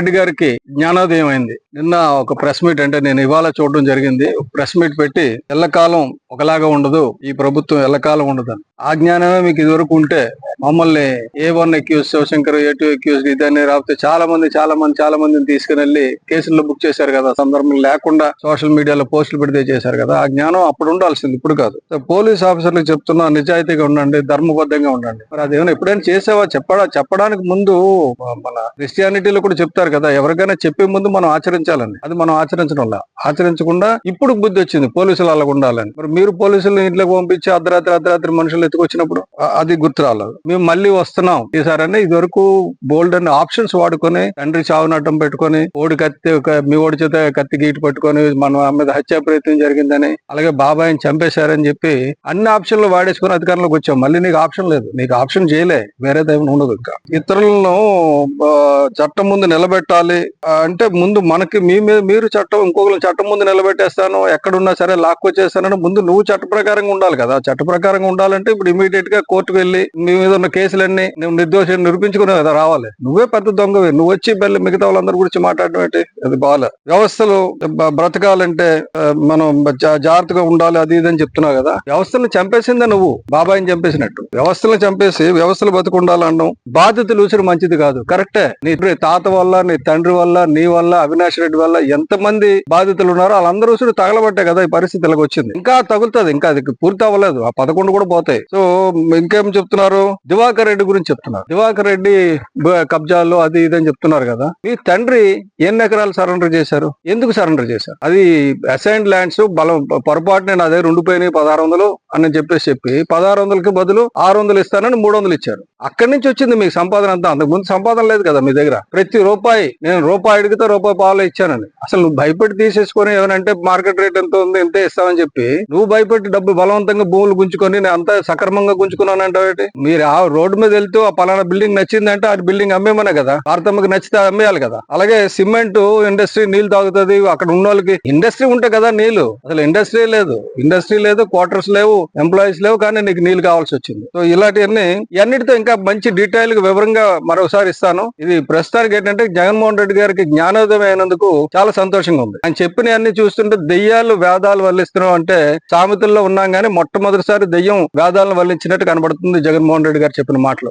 రెడ్డి గారికి జ్ఞానోదయం అయింది. నిన్న ఒక ప్రెస్ మీట్ అంటే నేను ఇవాళ చూడడం జరిగింది. ప్రెస్ మీట్ పెట్టి ఎల్లకాలం ఒకలాగా ఉండదు. ఈ ప్రభుత్వం ఎల్లకాలం ఉండదు అని. ఆ జ్ఞానమే మీకు ఇదివరకు ఉంటే మమ్మల్ని A one accused Shivashankar A two accused ఇదని రాకపోతే చాలా మంది చాలా మంది చాలా మందిని తీసుకుని వెళ్ళి కేసుల్లో బుక్ చేశారు కదా. సందర్భం లేకుండా సోషల్ మీడియాలో పోస్టులు పెడితే చేశారు కదా. ఆ జ్ఞానం అప్పుడు ఉండాల్సింది ఇప్పుడు కాదు. పోలీస్ ఆఫీసర్లకు చెప్తున్నా నిజాయితీగా ఉండండి ధర్మబద్ధంగా ఉండండి. మరి అదేమైనా ఎప్పుడైనా చేసావా? చెప్పడా చెప్పడానికి ముందు మన క్రిస్టియానిటీలో కూడా చెప్తారు కదా ఎవరికైనా చెప్పే ముందు మనం ఆచరించాలని. అది మనం ఆచరించడం ఆచరించకుండా ఇప్పుడు బుద్ధి వచ్చింది పోలీసులు అలాగ ఉండాలని. మరి మీరు పోలీసులు ఇంట్లోకి పంపించి అర్ధరాత్రి అర్ధరాత్రి మనుషులు ఎత్తుకొచ్చినప్పుడు అది గుర్తు రాలేదు మేము మళ్ళీ వస్తున్నాం ఈసారనే ఇది వరకు బోల్డ్ అండ్ ఆప్షన్స్ వాడుకొని తండ్రి చావునట్టం అడ్డం పెట్టుకొని ఓడి కత్తి మీ ఓడి చేత కత్తి గీటు పట్టుకొని మన మీద హత్యా ప్రయత్నం జరిగిందని అలాగే బాబాయిని చంపేశారని చెప్పి అన్ని ఆప్షన్లు వాడేసుకొని అధికారంలోకి వచ్చాం. మళ్ళీ నీకు ఆప్షన్ లేదు. నీకు ఆప్షన్ చేయలే. వేరే దైవం ఉండదు ఇంకా. ఇతరులను చట్టం ముందు నిలబెట్టాలి. అంటే ముందు మనకి మీ మీద మీరు చట్టం ఇంకొకరు చట్టం ముందు నిలబెట్టేస్తాను ఎక్కడున్నా సరే లాక్కొచ్చేస్తానని ముందు నువ్వు చట్ట ప్రకారంగా ఉండాలి కదా. చట్ట ప్రకారంగా ఉండాలంటే ఇప్పుడు ఇమీడియట్గా కోర్టుకు వెళ్ళి మీ మీద ఉన్న కేసులన్నీ నువ్వు నిర్దోషం నిరూపించుకునే కదా రావాలి. నువ్వే పెద్ద దొంగవి. నువ్వు వచ్చి బెల్లి మిగతా వాళ్ళందరి గురించి మాట్లాడడం ఏంటి? అది బాగాలే వ్యవస్థలు బ్రతకాలంటే మనం జా- జాగ్రత్తగా ఉండాలి అది ఇది అని చెప్తున్నావు కదా. వ్యవస్థలను చంపేసిందే నువ్వు. బాబాయిని చంపేసినట్టు. వ్యవస్థలను చంపేసి వ్యవస్థలు బతుకుండాలనడం బాధ్యతలు ఉసిరి మంచిది కాదు. కరెక్టే. నీ తాత వల్ల నీ తండ్రి వల్ల నీ వల్ల అవినాష్ రెడ్డి వల్ల ఎంత మంది బాధితులు ఉన్నారో వాళ్ళందరూ ఉసిరి తగలబట్టే కదా ఈ పరిస్థితి ఇలాగ వచ్చింది. ఇంకా తగులుతుంది ఇంకా అది పూర్తి అవ్వలేదు. ఆ పదకొండు కూడా పోతాయి. సో ఇంకేం చెప్తున్నారు? దివాకర్ రెడ్డి గురించి చెప్తున్నారు. దివాకర్ రెడ్డి కబ్జాలు అది ఇది అని చెప్తున్నారు కదా. మీ తండ్రి ఎన్ని ఎకరాలు సరెండర్ చేశారు? ఎందుకు సరెండర్ చేశారు? అది అసైన్డ్ ల్యాండ్స్ బలం పొరపాటు నేను అదే రెండు పోయినాయి పదహారు వందలు అని చెప్పేసి చెప్పి పదహారు వందలకి బదులు ఆరు వందలు ఇస్తానని మూడు వందలు ఇచ్చారు. అక్కడి నుంచి వచ్చింది మీకు సంపాదన అంతా. అంతకు ముందు సంపాదన లేదు కదా మీ దగ్గర. ప్రతి రూపాయి నేను రూపాయి అడిగితే రూపాయి పాలు ఇచ్చానని. అసలు నువ్వు భయపెట్టి తీసేసుకొని ఏమనంటే మార్కెట్ రేట్ ఎంత ఉంది ఎంత ఇస్తామని చెప్పి నువ్వు భయపెట్టి డబ్బు బలవంతంగా భూములు గుంజుకొని నేను అంతా సక్రమంగా గుంజుకున్నాను అంటే మీరు ఆ రోడ్డు మీద వెళ్తూ ఆ పలానా బిల్డింగ్ నచ్చిందంటే ఆ బిల్డింగ్ అమ్మేమనే కదా? భారతమ్మకి నచ్చితే అమ్మేయాలి కదా? అలాగే సిమెంట్ ఇండస్ట్రీ నీళ్ళు తాగుతుంది అక్కడ ఉన్న వాళ్ళకి ఇండస్ట్రీ ఉంటే కదా నీళ్ళు అసలు ఇండస్ట్రీ లేదు. ఇండస్ట్రీ లేదు క్వార్టర్స్ లేవు ఎంప్లాయీస్ లేవు కానీ నీకు నీళ్ళు కావాల్సి వచ్చింది. సో ఇలాంటివన్నీ ఇవన్నిటితో ఇంకా మంచి డీటెయిల్గా వివరంగా మరొకసారి ఇస్తాను. ఇది ప్రస్తుతానికి ఏంటంటే జగన్మోహన్ రెడ్డి గారికి జ్ఞానోదయం అయినందుకు చాలా సంతోషంగా ఉంది. ఆయన చెప్పిన అన్ని చూస్తుంటే దెయ్యాలు వేదాలు వల్లిస్తున్నాం అంటే సామెతల్లో ఉన్నాం కానీ మొట్టమొదటిసారి దెయ్యం గాదాలను వల్లించినట్టు కనబడుతుంది జగన్మోహన్ రెడ్డి గారు చెప్పిన మాటలు.